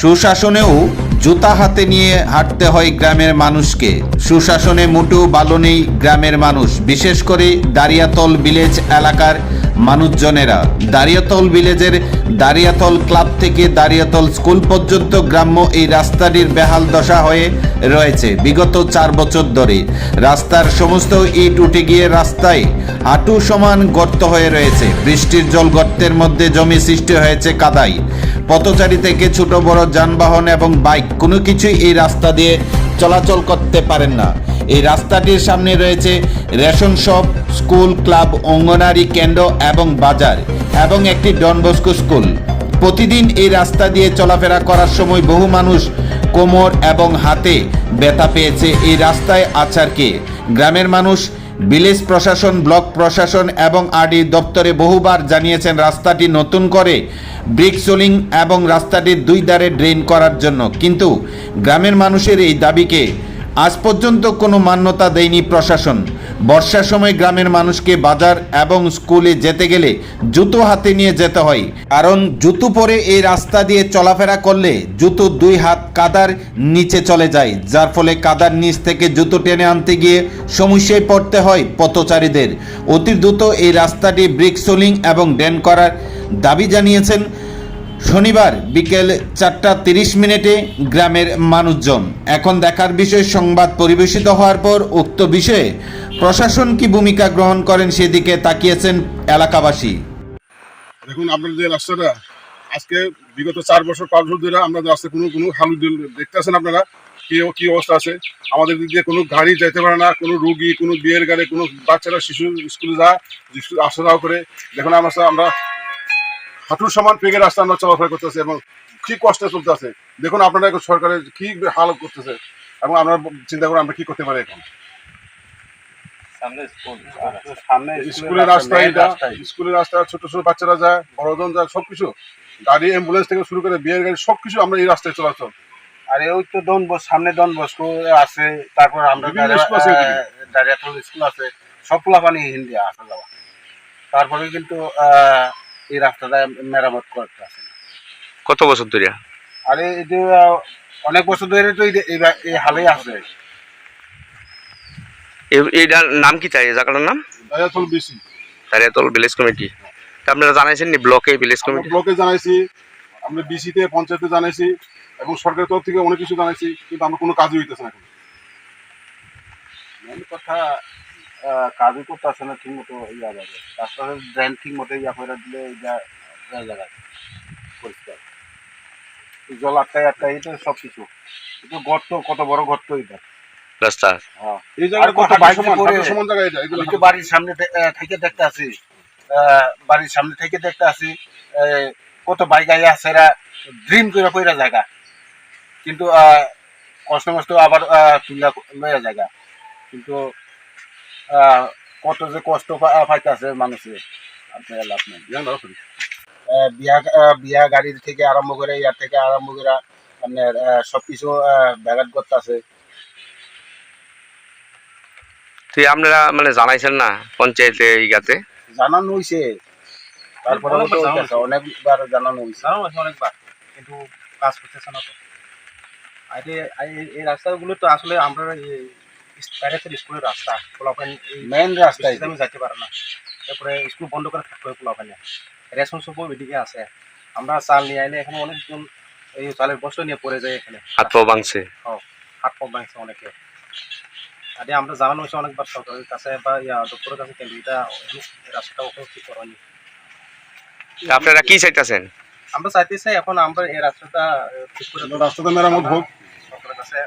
সুশাসনেও জুতা হাতে নিয়ে হাঁটতে হয় গ্রামের মানুষকে। সুশাসনে মোটেও ভালো নেই গ্রামের মানুষ, বিশেষ করে দারিয়াতল ভিলেজ এলাকার মানুষজনেরা। দারিয়াতল ভিলেজের দারিয়াতল ক্লাব থেকে দারিয়াতল স্কুল পর্যন্ত গ্রাম্য এই রাস্তাটির বেহাল দশা হয়ে রয়েছে বিগত চার বছর ধরে। রাস্তার সমস্ত ইট উঠে গিয়ে রাস্তায় হাঁটু সমান গর্ত হয়ে রয়েছে। বৃষ্টির জল গর্তের মধ্যে জমি সৃষ্টি হয়েছে কাদাই পথচারী থেকে ছোট বড় যানবাহন এবং বাইক কোনো কিছুই এই রাস্তা দিয়ে চলাচল করতে পারেন না। এই রাস্তাটির সামনে রয়েছে রেশন শপ, স্কুল, ক্লাব, অঙ্গনারী কেন্দ্র এবং বাজার এবং একটি ডনবস্কো স্কুল। প্রতিদিন এই রাস্তা দিয়ে চলাফেরা করার সময় বহু মানুষ কোমর এবং হাতে ব্যথা পেয়েছে। এই রাস্তায় আছাড়কে। গ্রামের মানুষ ভিলেজ প্রশাসন, ব্লক প্রশাসন এবং আরডি দপ্তরে বহুবার জানিয়েছেন রাস্তাটি নতুন করে ব্রিক সোলিং এবং রাস্তাটির দুই দ্বারে ড্রেন করার জন্য। কিন্তু গ্রামের মানুষের এই দাবিকে আজ পর্যন্ত কোনো মান্যতা দেয়নি প্রশাসন। বর্ষার সময় গ্রামের মানুষকে বাজার এবং স্কুলে যেতে গেলে জুতো হাতে নিয়ে যেতে হয়। কারণ জুতো পরে এই রাস্তা দিয়ে চলাফেরা করলে জুতো দুই হাত কাদার নিচে চলে যায়, যার ফলে কাদার নিচ থেকে জুতো টেনে আনতে গিয়ে সমস্যায় পড়তে হয় পথচারীদের। অতি দ্রুত এই রাস্তাটি ব্রিক সোলিং এবং ড্রেন করার দাবি জানিয়েছেন শনিবার বিকেল চারটা তিরিশ মিনিটে গ্রামের মানুষজন। এখন দেখার বিষয়, সংবাদ পরিবেশিত হওয়ার পর উক্ত বিষয়ে প্রশাসন কি ভূমিকা গ্রহণ করেন সেদিকে তাকিয়েছেন এলাকাবাসী। দেখুন আপনার যে রাস্তাটা, আজকে বিগত চার বছর, পাঁচ বছর ধরে আমরা রাস্তা কোনো কোনো হালু দেখতেছেন আপনারা? কি কি অবস্থা আছে? আমাদের দিয়ে কোনো গাড়ি যেতে পারে না, কোনো রুগী, কোনো বিয়ের গাড়ি, কোনো বাচ্চারা শিশু স্কুলে যা স্কুল আসা যাওয়া করে। দেখুন, আমরা আমরা হাঁটুর সমান পেগে রাস্তা আমরা চলাফেরা করতেছি এবং কি কষ্টে চলতেছে। দেখুন আপনারা এখন সরকারের কি হাল করতেছে এবং আমরা চিন্তা করে আমরা কি করতে পারি এখন? সামনে স্কুল সামনে স্কুলের রাস্তা এটা স্কুলের রাস্তা ছোট ছোট বাচ্চারা যায় বড়জন যায় সবকিছু। গাড়ি অ্যাম্বুলেন্স থেকে শুরু করে বিয়ের গাড়ি সবকিছু আমরা এই রাস্তায় চলাচল। আর ওই তো ডন বস সামনে ডন বসকো আছে তারপর আমরা বিভিন্ন স্কুল আছে ওইদিকে। ডাইরেক্টর স্কুল আছে সব পোলাপানি হিন্দি আসা যাওয়া তারপরে কিন্তু আহ, এই রাস্তাটা মেরামত করতে আছে কত বছর ধরে? আরে এই যে অনেক বছর ধরে তো এই- হালেই আছে। এইটার নাম কি চাই জায়গাটার নাম? দায়াতল বেশি দারিয়াতল ভিলেজ কমিটি। আপনারা জানাইছেন নি ব্লকে ভিলেজ কমিটি? ব্লকে জানাইছি আমরা বিসিতে পঞ্চায়েতে জানাইছি এবং সরকারের তরফ থেকে অনেক কিছু জানাইছি কিন্তু আমরা কোনো কাজই হইতেছে না এখন। কথা কাজই করতে আসে না ঠিক মতো ইয়া যাবে রাস্তাতে ড্রেন ঠিক মতো ইয়া করে দিলে যা পরিষ্কার। জল আটকায় আটকায় এটা সব কিছু এটা গর্ত কত বড় গর্ত এটা। রাস্তা। হ্যাঁ। এই জায়গাটা কত কত বাইক সমান করে- হাঁটুর সমান জায়গা এটা এগুলো বাড়ির সামনে থেকে দেখতে আছি বাড়ির সামনে থেকে দেখতে আছি কত বাইক আইয়া আছে এরা। ড্রিম করে কইরা জায়গা। কিন্তু আহ, কষ্ট মষ্ট আবার আহ, তুলা লইয়া জায়গা। কিন্তু কত যে কষ্ট পাইতাছে মানুষে। আপনার লাভ নেই। বিয়া বিয়া গাড়ির থেকে আরম্ভ করে ইয়ার থেকে আরম্ভ করে আপনার আহ, সবকিছু আহ, ব্যাঘাত করতেছে তুই আপনারা মানে জানাইছেন না পঞ্চায়েতে ইগাতে জানানো হয়েছে তারপরে অনেকবার জানানো হয়েছে অনেকবার কিন্তু কাজ করতেছে না তো। আর এই- এই- এই রাস্তাগুলো তো আসলে আমরা প্যারেন্টের স্কুলের রাস্তা পোলাপান এই মেইন রাস্তায় আমি যাইতে পারে না। তারপরে স্কুল বন্ধ করে থাকতে হয় পোলাপানে রেশন সব এদিকে আছে। আমরা চাল নিয়ে আইলে এখানে অনেকজন এই চালের বস্তা নিয়ে পড়ে যায় এখানে। হাত পা ভাঙছে। হাত পা ভাঙছে অনেকে। আরে আমরা জানানো হয়েছে অনেকবার সরকারের কাছে বা ইয়া দপ্তরের কাছে কিন্তু এটা এই রাস্তাটা ওখানে ঠিক করানি আপনারা কি চাইতেছেন? আমরা চাইতে চাই এখন আমরা এই রাস্তাটা ঠিক করে রাস্তাটা মেরামত হোক। সরকারের কাছে